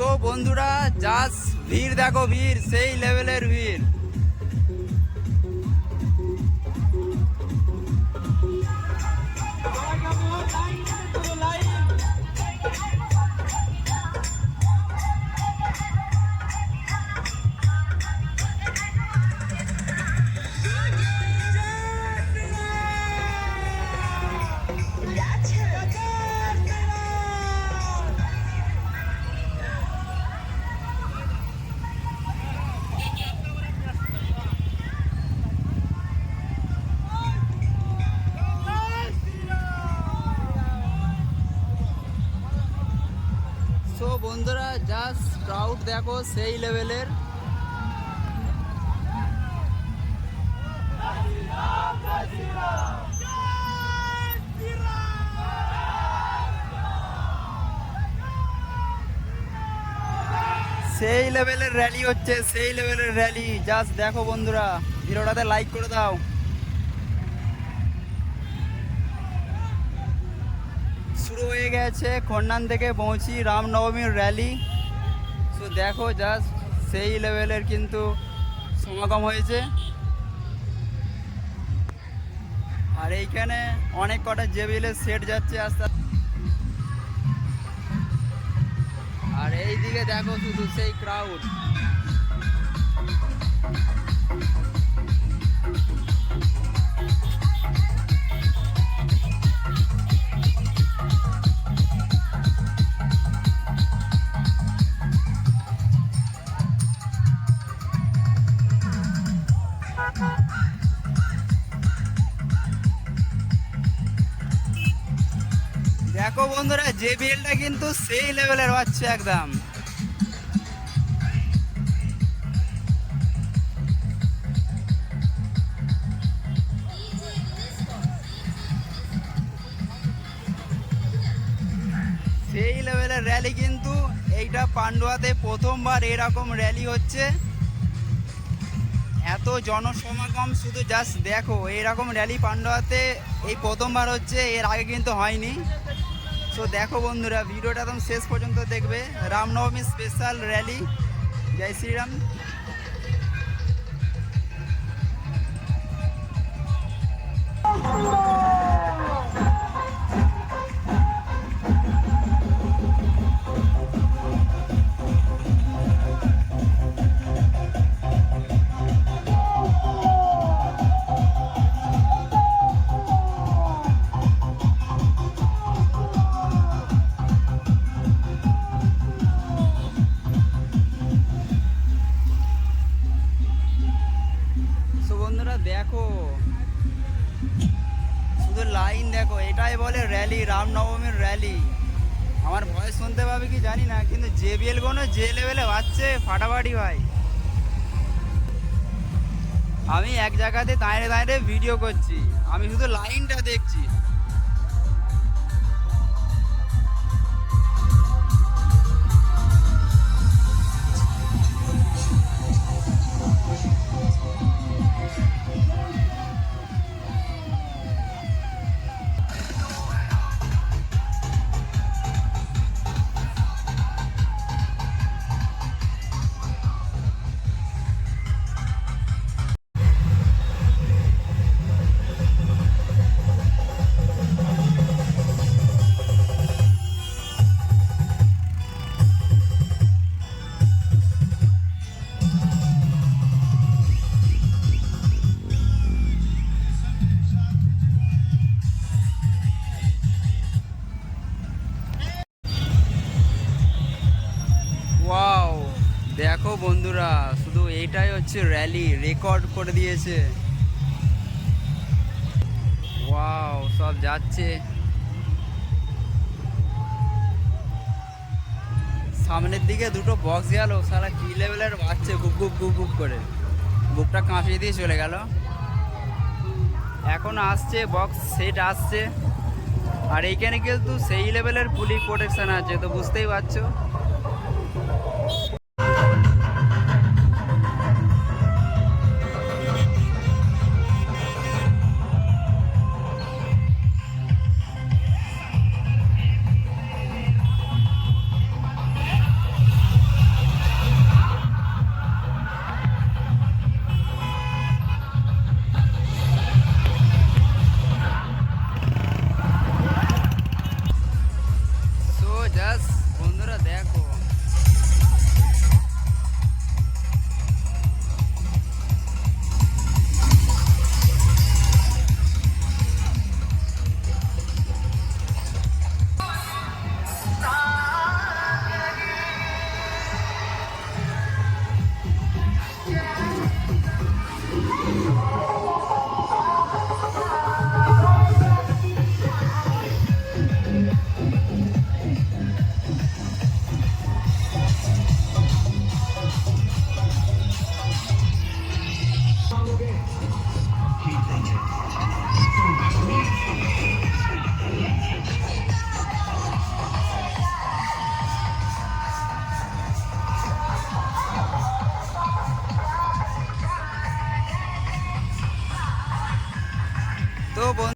So বন্ধুরা just ভিড় দেখো ভিড় সেই লেভেলের ভিড়। বন্ধুরা জাস্ট ক্রাউড দেখো সেই লেভেলের সেই লেভেলের র্যালি হচ্ছে, সেই লেভেলের র্যালি জাস্ট দেখো বন্ধুরা, ভিডিওটাতে লাইক করে দাও। শুরু হয়ে গেছে। খন্ডান থেকে পৌঁছি রামনবমীর র্যালি তো দেখো জাস্ট সেই লেভেলের কিন্তু সমাগম হয়েছে। আর এইখানে অনেক কটা জেবিএলের সেট যাচ্ছে আস্তে আস্তে। আর এই দিকে দেখো শুধু সেই ক্রাউড দেখো বন্ধুরা, যে জেবিএলটা কিন্তু সেই লেভেলের হচ্ছে একদম। সেই লেভেলের র্যালি কিন্তু এইটা পান্ডুয়াতে প্রথমবার এরকম র্যালি হচ্ছে। এত জনসমাগম শুধু জাস্ট দেখো এরকম র্যালি পান্ডাতে এই প্রথমবার হচ্ছে, এর আগে কিন্তু হয়নি। সো দেখো বন্ধুরা ভিডিওটা একদম শেষ পর্যন্ত দেখবে। রামনবমী স্পেশাল র্যালি জয় শ্রীরাম। এটাই বলে র্যালি রামনবমীর র্যালি আমার ভয়েস শুনতে পাবে কি জানি না, কিন্তু জেবিএল কোনো যে লেভেলে বাজছে, ফাটাফাটি ভাই। আমি এক জায়গাতে দাঁড়িয়ে দাঁড়িয়ে ভিডিও করছি। আমি শুধু লাইনটা দেখছি। দেখো বন্ধুরা, শুধু এইটাই হচ্ছে র্যালি রেকর্ড করে দিয়েছে। ওয়াও সব যাচ্ছে। সামনের দিকে দুটো বক্স গেল, সারা কি লেভেলের বাজছে গুপ গুপ গুপ গুপ করে। বুকটা কাঁপিয়ে দিয়ে চলে গেল। এখন আসছে বক্স সেট আসছে। আর এইখানে কিন্তু সেই লেভেলের পুলিশ প্রোটেকশন আছে, তো বুঝতেই পারছ। জাস্ট বন্ধুরা দেখো